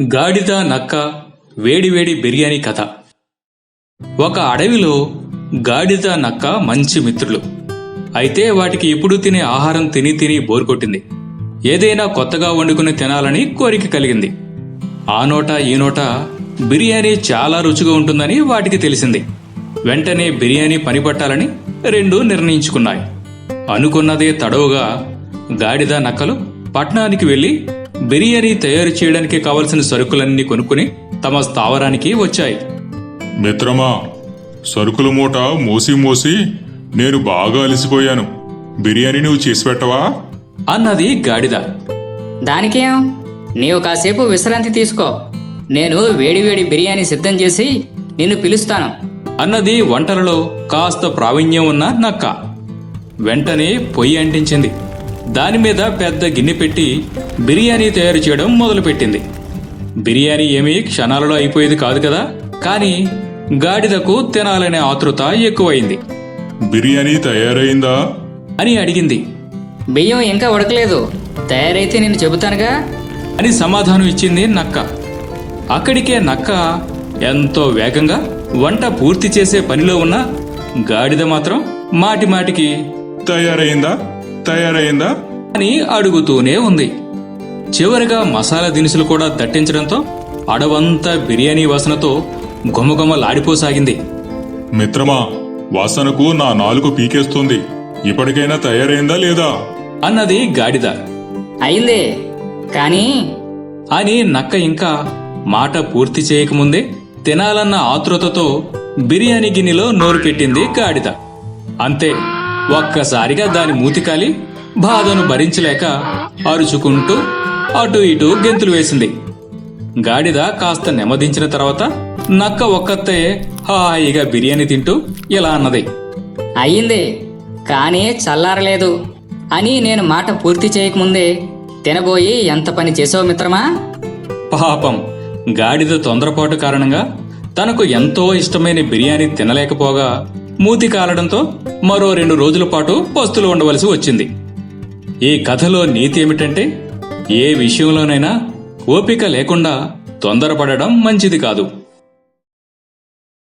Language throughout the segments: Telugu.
గాడిద నక్క వేడివేడి బిర్యానీ కథ. ఒక అడవిలో గాడిద నక్క మంచి మిత్రులు. అయితే వాటికి ఇప్పుడు తినే ఆహారం తిని తిని బోర్ కొట్టింది. ఏదైనా కొత్తగా వండుకుని తినాలని కోరిక కలిగింది. ఆ నోట ఈ నోట బిర్యానీ చాలా రుచిగా ఉంటుందని వాటికి తెలిసింది. వెంటనే బిర్యానీ పని పట్టాలని రెండు నిర్ణయించుకున్నాయి. అనుకున్నదే తడవుగా గాడిద నక్కలు పట్నానికి వెళ్ళి బిర్యానీ తయారు చేయడానికి కావలసిన సరుకులన్నీ కొనుక్కుని తమ స్థావరానికి వచ్చాయి. మిత్రమా సరుకుల మూట మోసి మోసి నేను బాగా అలసిపోయాను. బిర్యానీ నువ్వు చేసి పెట్టవా? అన్నది గాడిద. దానికేం? నీవు కాసేపు విశ్రాంతి తీసుకో. నేను వేడివేడి బిర్యానీ సిద్ధం చేసి నిన్ను పిలుస్తాను. అన్నది వంటలలో కాస్త ప్రావీణ్యం ఉన్న నక్క. వెంటనే పొయ్యి అంటించింది. దాని మీద పెద్ద గిన్నె పెట్టి బిర్యానీ తయారు చేయడం మొదలుపెట్టింది. బిర్యానీ ఏమీ క్షణాలలో అయిపోయేది కాదు కదా కానీ గాడిదకు తినాలనే ఆతృత ఎక్కువైంది. బిర్యానీ తయారైందా? అని అడిగింది. బియ్యం ఇంకా ఉడకలేదు. తయారైతే నేను చెబుతానుగా? అని సమాధానం ఇచ్చింది నక్క. అక్కడికే నక్క ఎంతో వేగంగా వంట పూర్తి చేసే పనిలో ఉన్న గాడిద మాత్రం మాటి మాటికి తయారైందా? తయారైందా? అని అడుగుతూనే ఉంది. చివరిగా మసాలా దినుసులు కూడా దట్టించడంతో అడవంతా బిర్యానీ వాసనతో గుమగుమలాడిపోసాగింది మిత్రమా వాసనకు నా నాలుగు పీకేస్తుంది. ఇప్పటికైనా తయారైందా లేదా? అన్నది గాడిద. అయిందే కానీ? అని నక్క ఇంకా మాట పూర్తి చేయకముందే తినాలన్న ఆతృతతో బిర్యానీ గిన్నెలో నోరు పెట్టింది గాడిద. అంతే. ఒక్కసారిగా దాని మూతికాలి బాధను భరించలేక అరుచుకుంటూ అటు ఇటు గెంతులు వేసింది. గాడిద కాస్త నెమ్మదించిన తర్వాత నక్క ఒక్కతే హాయిగా బిర్యానీ తింటూ ఇలా అన్నది. అయ్యింది కానీ చల్లారలేదు. అని నేను మాట పూర్తి చేయకముందే తినబోయి ఎంత పని చేసావు మిత్రమా? పాపం గాడిద తొందరపాటు కారణంగా తనకు ఎంతో ఇష్టమైన బిర్యానీ తినలేకపోగా మూతి కాలడంతో మరో రెండు రోజుల పాటు పస్తులు ఉండవలసి వచ్చింది. ఈ కథలో నీతి ఏమిటంటే ఏ విషయంలోనైనా ఓపిక లేకుండా తొందరపడడం మంచిది కాదు.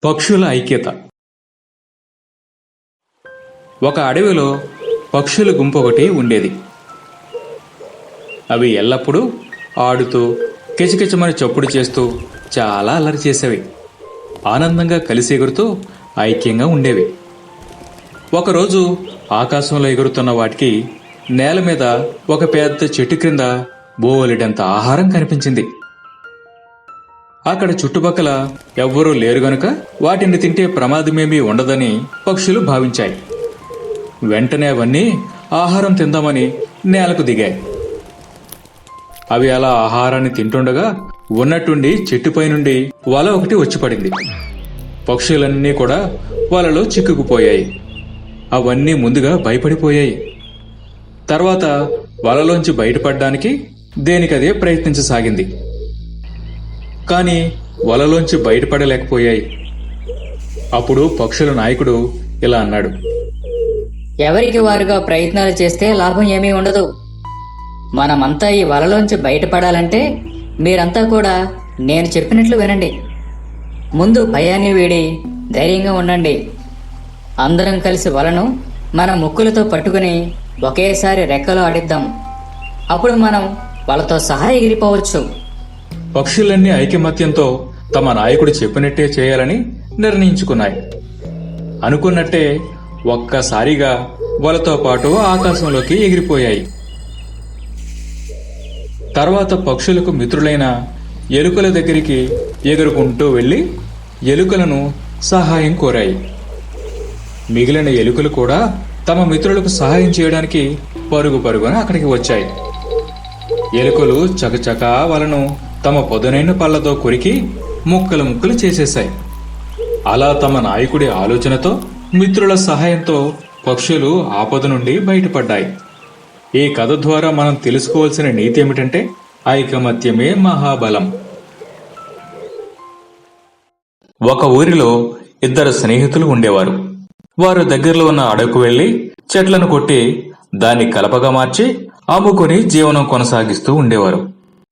పక్షుల ఐక్యత. ఒక అడవిలో పక్షుల గుంపు ఒకటి ఉండేది. అవి ఎల్లప్పుడూ ఆడుతూ కిచకిచమని చప్పుడు చేస్తూ చాలా అల్లరి చేసేవి. ఆనందంగా కలిసి ఎగురుతూ ఐక్యంగా ఉండేవి. ఒకరోజు ఆకాశంలో ఎగురుతున్న వాటికి నేల మీద ఒక పెద్ద చెట్టు క్రింద బోలెడంత ఆహారం కనిపించింది. అక్కడ చుట్టుపక్కల ఎవ్వరూ లేరు గనుక వాటిని తింటే ప్రమాదమేమీ ఉండదని పక్షులు భావించాయి. వెంటనే అవన్నీ ఆహారం తిందామని నేలకు దిగాయి. అవి అలా ఆహారాన్ని తింటుండగా ఉన్నట్టుండి చెట్టుపై నుండి వల ఒకటి వచ్చి పడింది. పక్షులన్నీ కూడా వలలో చిక్కుకుపోయాయి. అవన్నీ ముందుగా భయపడిపోయాయి. తర్వాత వలలోంచి బయటపడడానికి దేనికదే ప్రయత్నించసాగింది. కానీ వలలోంచి బయటపడలేకపోయాయి. అప్పుడు పక్షుల నాయకుడు ఇలా అన్నాడు. ఎవరికి వారుగా ప్రయత్నాలు చేస్తే లాభం ఏమీ ఉండదు. మనమంతా ఈ వలలోంచి బయటపడాలంటే మీరంతా కూడా నేను చెప్పినట్లు వినండి. ముందు భయాన్ని వీడి ధైర్యంగా ఉండండి. అందరం కలిసి వలను మన ముక్కులతో పట్టుకుని ఒకేసారి రెక్కలు ఆడిద్దాం. అప్పుడు మనం వాళ్ళతో సహా ఎగిరిపోవచ్చు. పక్షులన్నీ ఐకమత్యంతో తమ నాయకుడు చెప్పినట్టే చేయాలని నిర్ణయించుకున్నాయి. అనుకున్నట్టే ఒక్కసారిగా వలతో పాటు ఆకాశంలోకి ఎగిరిపోయాయి. తర్వాత పక్షులకు మిత్రులైన ఎలుకల దగ్గరికి ఎగురుకుంటూ వెళ్ళి ఎలుకలను సహాయం కోరాయి. మిగిలిన ఎలుకలు కూడా తమ మిత్రులకు సహాయం చేయడానికి పరుగు పరుగున అక్కడికి వచ్చాయి. ఎలుకలు చకచక వలను తమ పొదనైన పళ్ళతో కొరికి ముక్కలు ముక్కలు చేసేశాయి. అలా తమ నాయకుడి ఆలోచనతో మిత్రుల సహాయంతో పక్షులు ఆపద నుండి బయటపడ్డాయి. ఈ కథ ద్వారా మనం తెలుసుకోవాల్సిన నీతి ఏమిటంటే ఐకమత్యమే మహాబలం. ఒక ఊరిలో ఇద్దరు స్నేహితులు ఉండేవారు. వారు దగ్గరలో ఉన్న అడవికి వెళ్ళి చెట్లను కొట్టి దాన్ని కలపగా మార్చి అమ్ముకుని జీవనం కొనసాగిస్తూ ఉండేవారు.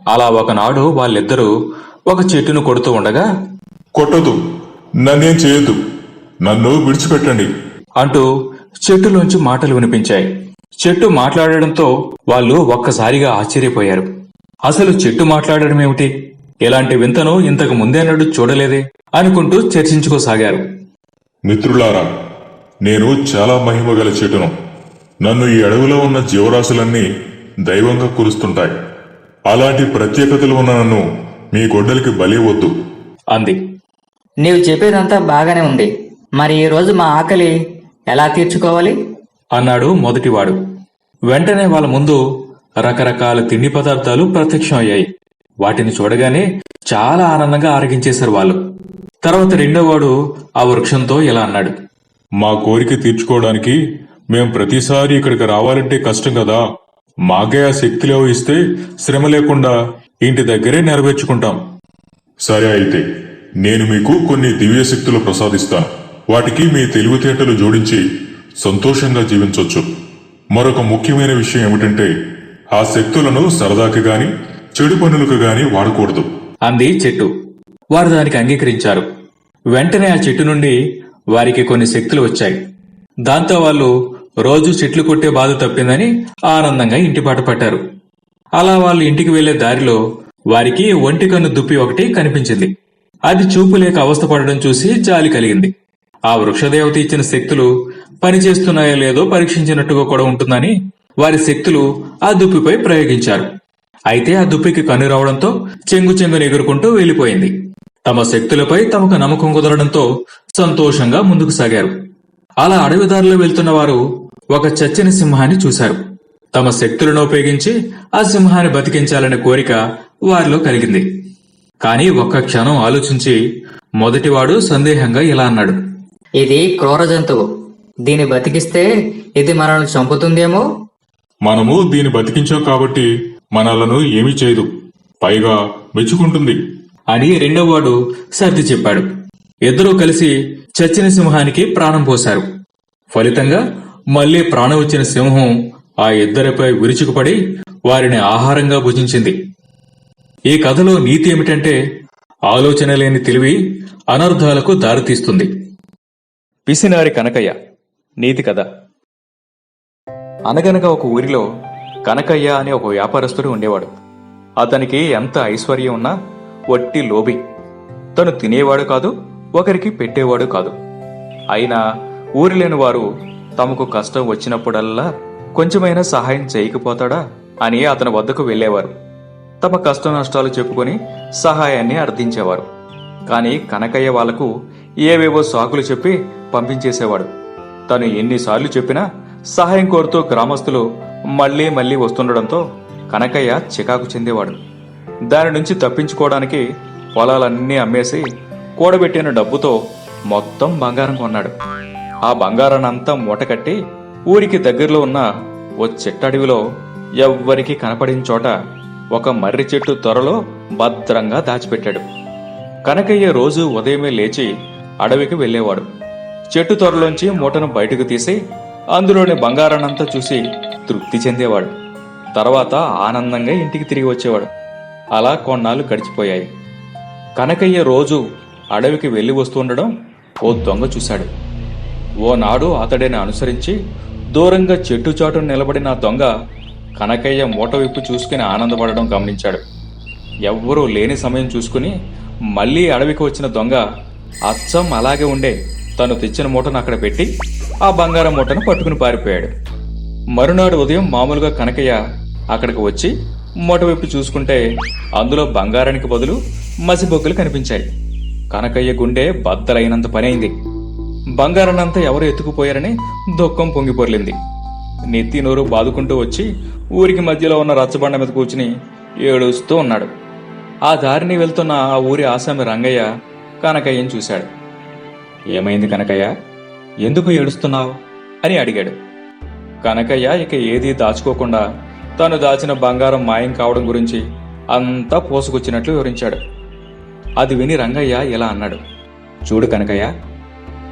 అలా ఒకనాడు వాళ్ళిద్దరూ ఒక చెట్టును కొడుతూ ఉండగా కొట్టదు నన్నేం చేయొద్దు. నన్ను విడిచిపెట్టండి. అంటూ చెట్టులోంచి మాటలు వినిపించాయి. చెట్టు మాట్లాడడంతో వాళ్ళు ఒక్కసారిగా ఆశ్చర్యపోయారు. అసలు చెట్టు మాట్లాడడం ఏమిటి? ఇలాంటి వింతను ఇంతకు ముందేనాడు చూడలేదే అనుకుంటూ చర్చించుకోసాగారు. మిత్రులారా నేను చాలా మహిమ గల చెట్టును నన్ను ఈ అడవిలో ఉన్న జీవరాశులన్నీ దైవంగా కురుస్తుంటాయి. అలాంటి ప్రత్యేకతలు ఉన్న నన్ను మీ గొడ్డలికి బలి వద్దు అంది. నీవు చెప్పేదంతా బాగానే ఉంది. మరి ఈ రోజు మా ఆకలి ఎలా తీర్చుకోవాలి? అన్నాడు మొదటివాడు. వెంటనే వాళ్ళ ముందు రకరకాల తిండి పదార్థాలు ప్రత్యక్షం అయ్యాయి వాటిని చూడగానే చాలా ఆనందంగా ఆరగించేశారు వాళ్ళు. తర్వాత రెండోవాడు ఆ వృక్షంతో ఇలా అన్నాడు. మా కోరిక తీర్చుకోవడానికి మేం ప్రతిసారి ఇక్కడికి రావాలంటే కష్టం కదా. మాకే ఆ శక్తిలో ఇస్తే శ్రమ లేకుండా ఇంటి దగ్గరే నెరవేర్చుకుంటాం. సరే అయితే నేను మీకు కొన్ని దివ్య శక్తులు ప్రసాదిస్తాను. వాటికి మీ తెలివితేటలు జోడించి సంతోషంగా జీవించవచ్చు మరొక ముఖ్యమైన విషయం ఏమిటంటే ఆ శక్తులను సరదాకి గాని చెడు పనులకు గాని వాడకూడదు. అంది చెట్టు. వారు దానికి అంగీకరించారు. వెంటనే ఆ చెట్టు నుండి వారికి కొన్ని శక్తులు వచ్చాయి. దాంతో వాళ్ళు రోజు చెట్లు కొట్టే బాధ తప్పిందని ఆనందంగా ఇంటిపాట పట్టారు అలా వాళ్ళు ఇంటికి వెళ్ళే దారిలో వారికి ఒంటి కన్ను దుప్పి ఒకటి కనిపించింది. అది చూపు లేక అవస్థపడడం చూసి జాలి కలిగింది. ఆ వృక్షదేవత ఇచ్చిన శక్తులు పనిచేస్తున్నాయో లేదో పరీక్షించినట్టుగా కూడా ఉంటుందని వారి శక్తులు ఆ దుప్పిపై ప్రయోగించారు. అయితే ఆ దుప్పికి కన్ను రావడంతో చెంగు చెంగును ఎగురుకుంటూ వెళ్ళిపోయింది తమ శక్తులపై తమకు నమ్మకం కుదరడంతో సంతోషంగా ముందుకు సాగారు. అలా అడవిదారిలో వెళ్తున్న వారు ఒక చచ్చిన సింహాన్ని చూశారు. తమ శక్తులను ఉపయోగించి ఆ సింహాన్ని బతికించాలనే కోరిక వారిలో కలిగింది. కాని ఒక్క క్షణం ఆలోచించి మొదటివాడు సందేహంగా ఇలా అన్నాడు. ఇది క్రూర జంతువు. దీన్ని బతికిస్తే ఇది మనల్ని చంపుతుందేమో? మనము దీన్ని బతికించాం కాబట్టి మనలను ఏమీ చేయదు. పైగా మెచ్చుకుంటుంది. అని రెండోవాడు సర్ది చెప్పాడు. ఇద్దరూ కలిసి చచ్చిన సింహానికి ప్రాణం పోశారు. ఫలితంగా మళ్ళీ ప్రాణం వచ్చిన సింహం ఆ ఇద్దరిపై విరుచుకుపడి వారిని ఆహారంగా భుజించింది. ఈ కథలో నీతి ఏమిటంటే ఆలోచన లేని తెలివి అనర్థాలకు దారితీస్తుంది పిసినారి కనకయ్య నీతి కథ. అనగనగా ఒక ఊరిలో కనకయ్య అనే ఒక వ్యాపారస్తుడు ఉండేవాడు. అతనికి ఎంత ఐశ్వర్యం ఉన్నా వట్టి లోబి. తను తినేవాడు కాదు ఒకరికి పెట్టేవాడు కాదు. అయినా ఊరిలేని వారు తమకు కష్టం వచ్చినప్పుడల్లా కొంచెమైనా సహాయం చేయకపోతాడా అని అతని వద్దకు వెళ్ళేవారు. తమ కష్ట నష్టాలు చెప్పుకొని సహాయాన్ని అర్థించేవారు. కానీ కనకయ్య వాళ్ళకు ఏవేవో సాకులు చెప్పి పంపించేసేవాడు. తను ఎన్నిసార్లు చెప్పినా సహాయం కోరుతూ గ్రామస్తులు మళ్ళీ మళ్ళీ వస్తుండడంతో కనకయ్య చికాకు చెందేవాడు. దాని నుంచి తప్పించుకోవడానికి పొలాలన్నీ అమ్మేసి కూడబెట్టిన డబ్బుతో మొత్తం బంగారం కొన్నాడు. ఆ బంగారాన్నంతా మూటకట్టి ఊరికి దగ్గరలో ఉన్న ఓ చెట్టడవిలో ఎవ్వరికి కనపడిన చోట ఒక మర్రి చెట్టు త్వరలో భద్రంగా దాచిపెట్టాడు. కనకయ్య రోజు ఉదయమే లేచి అడవికి వెళ్ళేవాడు. చెట్టు త్వరలోంచి మూటను బయటకు తీసి అందులోని బంగారాన్నంతా చూసి తృప్తి చెందేవాడు. తర్వాత ఆనందంగా ఇంటికి తిరిగి వచ్చేవాడు. అలా కొన్నాళ్ళు గడిచిపోయాయి. కనకయ్య రోజు అడవికి వెళ్ళి వస్తుండడం ఓ దొంగ చూశాడు. ఓనాడు అతడిని అనుసరించి దూరంగా చెట్టు చాటు నిలబడిన దొంగ కనకయ్య మూట విప్పు చూసుకుని ఆనందపడడం గమనించాడు. ఎవ్వరూ లేని సమయం చూసుకుని మళ్ళీ అడవికి వచ్చిన దొంగ అచ్చం అలాగే ఉండే తను తెచ్చిన మూటను అక్కడ పెట్టి ఆ బంగారం మూటను పట్టుకుని పారిపోయాడు. మరునాడు ఉదయం మామూలుగా కనకయ్య అక్కడికి వచ్చి మొటవైపు చూసుకుంటే అందులో బంగారానికి బదులు మసిబొగ్గులు కనిపించాయి. కనకయ్య గుండె బద్దలైనంత పనైంది. బంగారాన్నంతా ఎవరు ఎత్తుకుపోయారని దుఃఖం పొంగిపొర్లింది నెత్తి నోరు బాదుకుంటూ వచ్చి ఊరికి మధ్యలో ఉన్న రచ్చబండ మీద కూర్చుని ఏడుస్తూ ఉన్నాడు. ఆ దారిని వెళ్తున్న ఆ ఊరి ఆసామి రంగయ్య కనకయ్యని చూశాడు. ఏమైంది కనకయ్య? ఎందుకు ఏడుస్తున్నావు? అని అడిగాడు. కనకయ్య ఇక ఏదీ దాచుకోకుండా తాను దాచిన బంగారం మాయం కావడం గురించి అంతా పోసుకొచ్చినట్లు వివరించాడు. అది విని రంగయ్య ఇలా అన్నాడు. చూడు కనకయ్య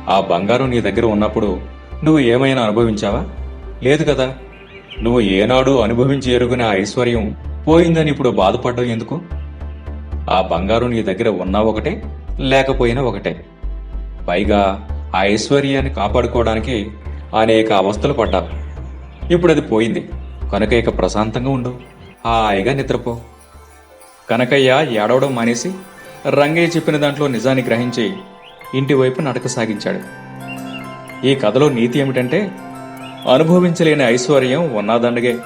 ఆ బంగారం నీ దగ్గర ఉన్నప్పుడు నువ్వు ఏమైనా అనుభవించావా? లేదు కదా. నువ్వు ఏనాడు అనుభవించి ఎరుగునే ఐశ్వర్యం పోయిందని ఇప్పుడు బాధపడ్డం ఎందుకు? ఆ బంగారం నీ దగ్గర ఉన్నా ఒకటే లేకపోయినా ఒకటే. పైగా ఆ ఐశ్వర్యాన్ని కాపాడుకోవడానికి అనేక అవస్థలు పడ్డావు. ఇప్పుడు అది పోయింది. కనుక ఇక ప్రశాంతంగా ఉండు. హాయిగా నిద్రపో. కనకయ్య ఏడవడం మానేసి రంగయ్య చెప్పిన దాంట్లో నిజాన్ని గ్రహించి ఇంటి వైపు నడక సాగించాడు. ఈ కథలో నీతి ఏమిటంటే అనుభవించలేని ఐశ్వర్యం ఉన్నాదండగే